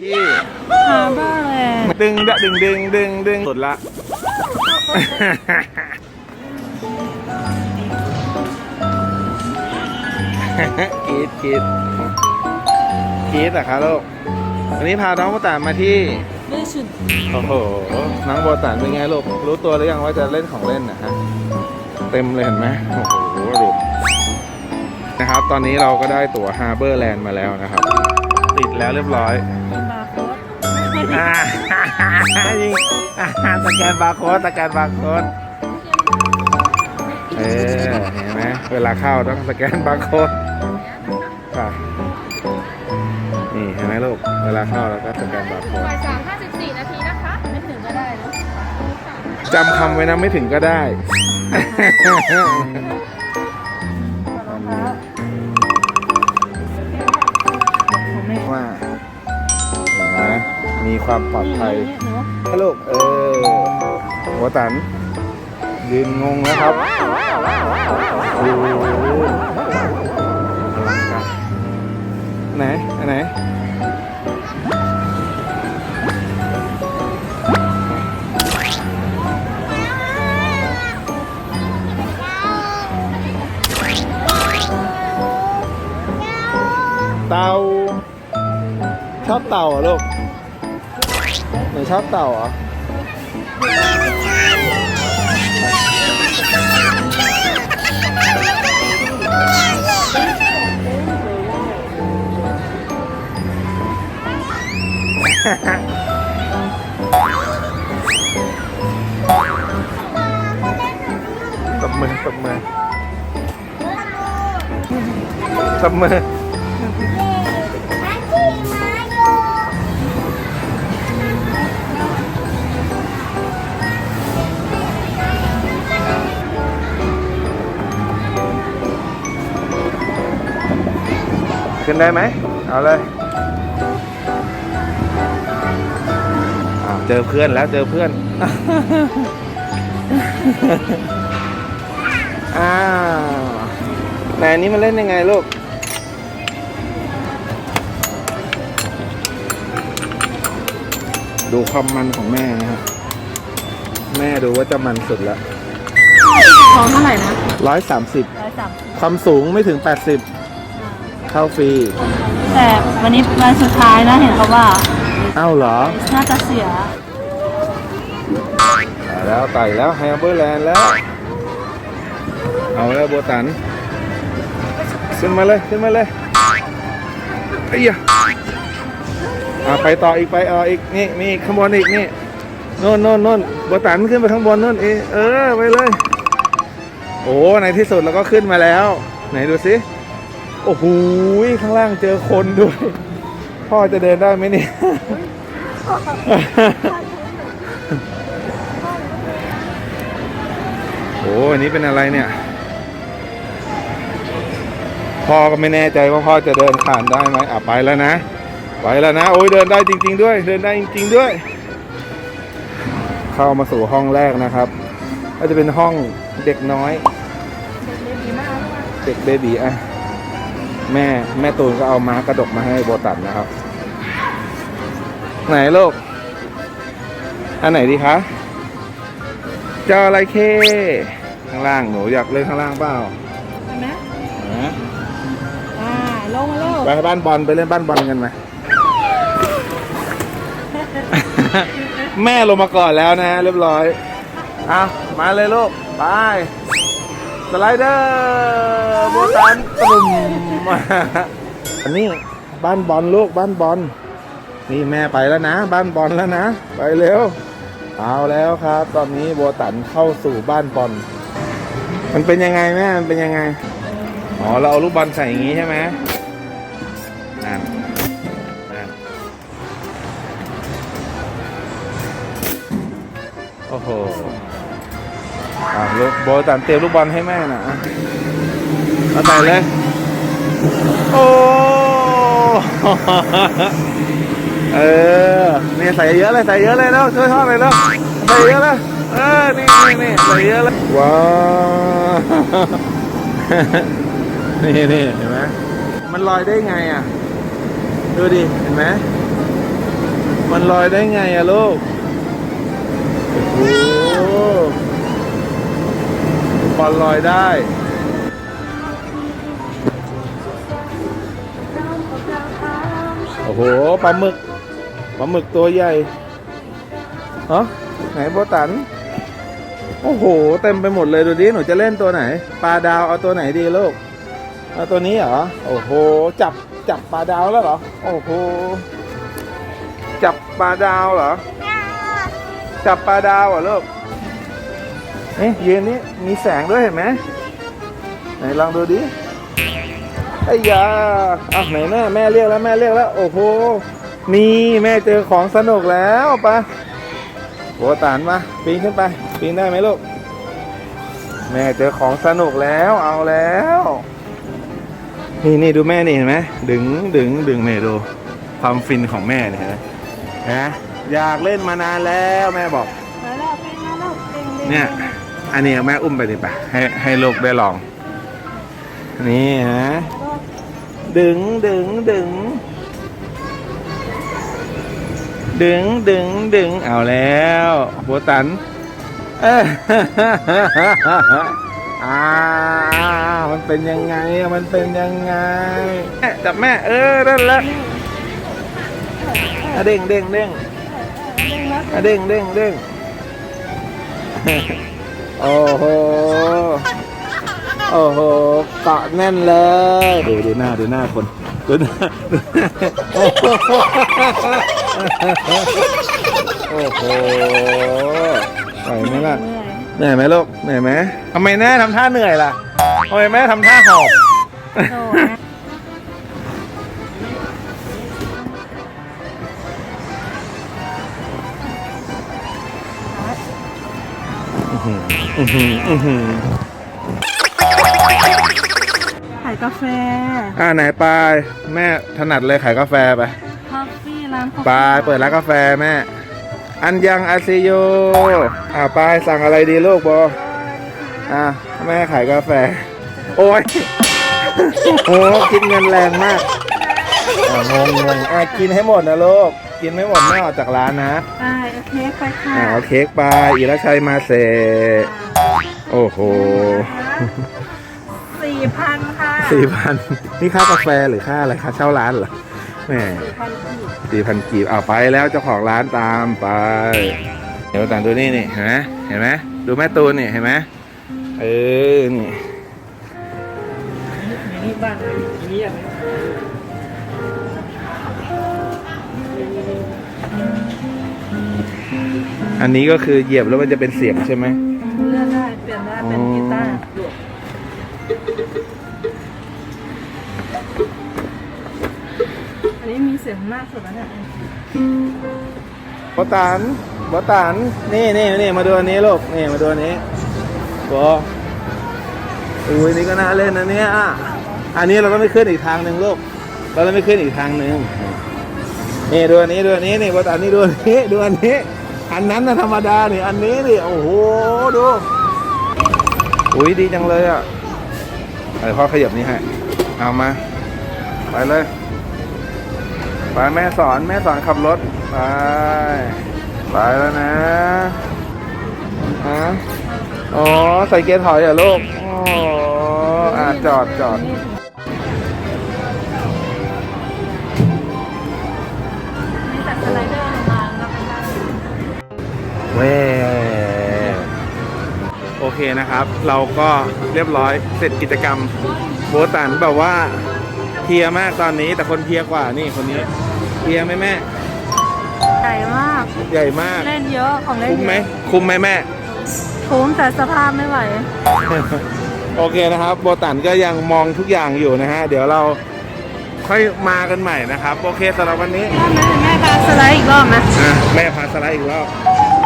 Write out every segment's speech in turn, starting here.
ที่ฮาร์เบอร์แลนด์ดึงดะดึงดึงดึงดึงสุดละ กรีดกรีดกรีดเหรอะคะลูกวันนี้พาน้องโบตานมาที่ ไม่ชุดโอ้โห น้องโบตานเป็นไงลูก รู้ตัวหรือยังว่าจะเล่นของเล่นนะฮะ เต็มเลยเห็นไหมโอ้โหดูนะครับ ตอนนี้เราก็ได้ตั๋วฮาร์เบอร์แลนด์มาแล้วนะครับ ติดแล้วเรียบร้อยมีบาร์โค้ด อ่ายิงอ่าสแกนบาร์โค้ดสแกนบาร์โค้ดเออเห็นไหมเวลาเข้าต้องสแกนบาร์โค้ดค่ะนี่เห็นไหมลูก เวลาเข้าแล้วก็สแกนบาร์โค้ดบ่ายสามห้าสิบสี่นาทีนะคะ ไม่ถึงก็ได้นะจำคำไว้นะไม่ถึงก็ได้ มีความปลอดภัยเนาะให้ลูกเออหัวตัน ยืนงงแล้วครับโอ้โหอลังการไหนอันไหนเต่าชอบเต่าเหรอลูก หนูชอบเต่าเห ขึ้นได้ไหม เอาเลยอ้าวเจอเพื่อนแล้วเจอเพื่อน อ้าวไหนอันนี้มันเล่นยังไงลูก ดูความมันของแม่นะครับ แม่ดูว่าจะมันสุดละทองเท่าไหร่นะร้อยสามสิบร้อยสามความสูงไม่ถึงแปดสิบ เข้าฟรี แต่วันนี้วันสุดท้ายนะเห็นเขาว่าเอ้าเหรอ น่าจะเสีย มาแล้วไต่แล้วไฮเบอร์แลนด์แล้ว เอาแล้วโบตัน ขึ้นมาเลย ขึ้นมาเลยไอ้ยะอะไปต่ออีกไปเอาอีกนี่มีอีกข้างบนอีกนี่โน่นโน่นโน่นโบตันขึ้นไปข้างบนโน่นเอเออไปเลย โอ้ในที่สุดเราก็ขึ้นมาแล้ว ไหนดูสิ โอ้โหข้างล่างเจอคนด้วย พ่อจะเดินได้ไหมเนี่ยโอ้อันนี้เป็นอะไรเนี่ย พ่อก็ไม่แน่ใจว่าพ่อจะเดินผ่านได้ไหมอะไปแล้วนะ ไปแล้วนะ โอ้ยเดินได้จริง ๆ ด้วย เดินได้จริง ๆ ด้วย เข้ามาสู่ห้องแรกนะครับก็จะเป็นห้องเด็กน้อย เด็กเบบีอะ แม่แม่ตูนก็เอาม้ากระดกมาให้โบตันนะครับ ไหนลูก อันไหนดีคะจออะไรเคข้างล่างหนูอยากเล่นข้างล่างเปล่าใช่ไหมฮะอ่าลงมาเร็วไปบ้านบอลไปเล่นบ้านบอลกันไหมแม่ลงมาก่อนแล้วนะ เรียบร้อย เอามาเลยลูก ไป สไลเดอร์โบตันตุ่มอันนี้บ้านบอลลูกบ้านบอลนี่แม่ไปแล้วนะ บ้านบอลแล้วนะ ไปเร็วเอาแล้วครับ ตอนนี้โบตันเข้าสู่บ้านบอลมันเป็นยังไงแม่มันเป็นยังไงอ๋อเราเอาลูกบอลใส่อย่างงี้ใช่ไหมนั่นนั่นโอ้โห อะลูกโบตันเตรียมลูกบอลให้แม่นะเอาใส่เลย โอ้ เออเนี่ยใส่เยอะเลยใส่เยอะเลยเนาะช่วยพ่อหน่อยเนาะใส่เยอะเลยเออ นี่นี่นี่ใส่เยอะเลยว้าวนี่นี่เห็นไหมมันลอยได้ไงอะ ดูดิ เห็นไหมมันลอยได้ไงอะลูก บอลลอยได้โอ้โหปลาหมึกปลาหมึกตัวใหญ่เอ๋อไหนโบตัน โอ้โห เต็มไปหมดเลยดูดิหนูจะเล่นตัวไหนปลาดาวเอาตัวไหนดีลูกเอาตัวนี้เหรอโอ้โห จับจับปลาดาวแล้วเหรอโอ้โหจับปลาดาวเหรอจับปลาดาวเหรอลูก เอ๊ะยืนนี่มีแสงด้วยเห็นไหมไหนลองดูดิไอ้ยาอะไหนแม่แม่เรียกแล้วแม่เรียกแล้ว โอ้โหนี่แม่เจอของสนุกแล้วปะโบตานมาปีนขึ้นไป ปีนได้ไหมลูก แม่เจอของสนุกแล้วเอาแล้ว นี่นี่ดูแม่นี่เห็นไหมดึงดึงดึงแม่ดูความฟินของแม่เนี่ยเห็นไหมนะอยากเล่นมานานแล้วแม่บอกมาแล้วปีนมาแล้วเด้งเด้งเนี่ย อันนี้แม่อุ้มไปดิปะให้ให้ลูกได้ลอง นี่ฮะ ดึงดึงดึง ดึงดึงดึงเอาแล้วโบตัน เอ้ยอ่ามันเป็นยังไงอะมันเป็นยังไงแม่จับแม่ เออนั่นแหละอะเด้งเด้งเด้งอะเด้งเด้งเด้ง โอ้โห โอ้โห เกาะแน่นเลย ดูดูหน้าดูหน้าคนดูหน้าดูหน้าโอ้โหโอ้โหไหวไหมล่ะเหนื่อยเหนื่อยไหมลูกเหนื่อยไหมทำไมแม่ทำท่าเหนื่อยล่ะทำไมแม่ทำท่าหอบ โดดนะ ออื้อหืออื้อหือขายกาแฟ อ่าไหนไปายแม่ถนัดเลยขายกาแฟไป คอฟฟี่ร้านคอฟไปายเปิดร้านกาแฟแม่ อันยังอาซิโยอ่าไปายสั่งอะไรดีลูกโบอ่าแม่ขายกาแฟ โอ้ยโอ้คิดเงินแรงมากอ่างงงงอะกินให้หมดนะลูกกินไม่หมดไม่ออกจากร้านนะ ได้โอเค ไปค่ะอ่าเอาเค้กไปอีรชัยมาเซโอ้โหสี่พันค่ะสี่พันนี่ค่ากาแฟหรือค่าอะไรค่าเช่าร้านเหรอแหมสี่พันกีบสี่พันกีบเอาไปแล้วเจ้าของร้านตามไป เดี๋ยวตามดูนี่นี่เห็นไหมเห็นไหมดูแม่ตูนนี่เห็นไหมเออนี่นี่บ้านนี้อย่างไรอันนี้ก็คือเหยียบแล้วมันจะเป็นเสียงใช่ไหมเลือก ได้เปลี่ยนได้เป็นกีตาร์อันนี้มีเสียงมากสุดแล้วเนี่ยบอตันบอตันนี่นี่นี่มาดูอันนี้ลูกนี่มาดูอันนี้บออุ้ยนี่ก็น่าเล่นนะเนี่ยอันนี้เราต้องไม่ขึ้นอีกทางหนึ่งลูกเราต้องไม่ขึ้นอีกทางหนึ่งนี่ดูอันนี้ดูอันนี้นี่บอตันนี่ดูอันนี้ดูอันนี้ อันนั้นนะธรรมดานี่อันนี้นี่โอ้โหดู อุ้ยดีจังเลยอะไอพ่อขยับนี่ให้เอามา ไปเลยไปแม่สอนแม่สอนขับรถ ไปไปแล้วนะฮะอ๋อใส่เกียร์ถอยเหรอลูกอ๋ออะจอดจอดมีแต่สไลเดอร์มาแล้วก็ได้เว้ โอเคนะครับ เราก็เรียบร้อยเสร็จกิจกรรมโบตันแบบว่าเพลียมากตอนนี้แต่คนเพลียกว่านี่คนนี้เพลียไหมแม่ ใหญ่มาก ใหญ่มากเล่นเยอะของเล่นคุ้มเยไหมอะคุ้มไหมแม่คุ้มแต่สภาพไม่ไหว โอเคนะครับ โบตันก็ยังมองทุกอย่างอยู่นะฮะ เดี๋ยวเราค่อยมากันใหม่นะครับ โอเคสำหรับวันนี้รอบนั้นแม่พาสไลด์อีกรอบนะอะแม่พาสไลด์อีกรอบอ้าวบ่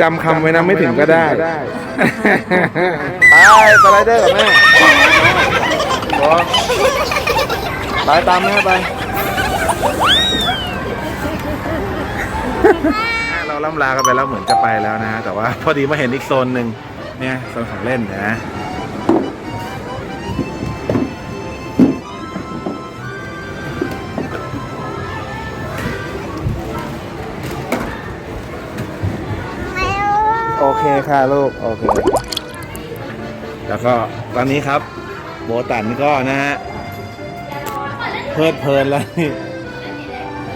จำคำไว้นะไม่ถึงก็ได้ ไปสไลเดอร์กับแม่บอไปตามแม่ไป เราล่ำลากันไปแล้วเหมือนจะไปแล้วนะฮะแต่ว่าพอดีมาเห็นอีกโซนหนึ่งเนี่ยโซนของเล่นนะ ค่ะลูก โอเค แล้วก็ตอนนี้ครับ โบตันก็นะฮะเพลิดเพลินแล้วนี่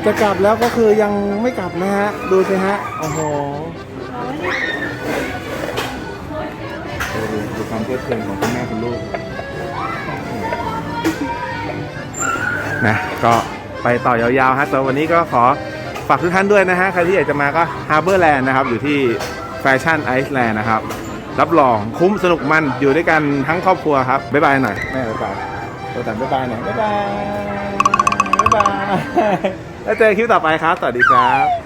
จะกลับแล้วก็คือยังไม่กลับนะฮะ ดูสิฮะ โอ้โหดูดูดูความเพลิดเพลินของคุณแม่คุณลูก นะ ก็ไปต่อยาวๆฮะแต่วันนี้ก็ขอฝากทุกท่านด้วยนะฮะ ใครที่อยากจะมาก็ Harbor Land นะครับ อยู่ที่ แฟชั่นไอซ์แลนด์นะครับ รับรองคุ้มสนุกมันอยู่ด้วยกันทั้งครอบครัวครับ บ๊ายบายหน่อยแม่บ๊ายบายโรตันบ๊ายบายหน่อยบ๊ายบายบ๊ายบายแล้วเจอกันคลิปต่อไปครับ สวัสดีครับ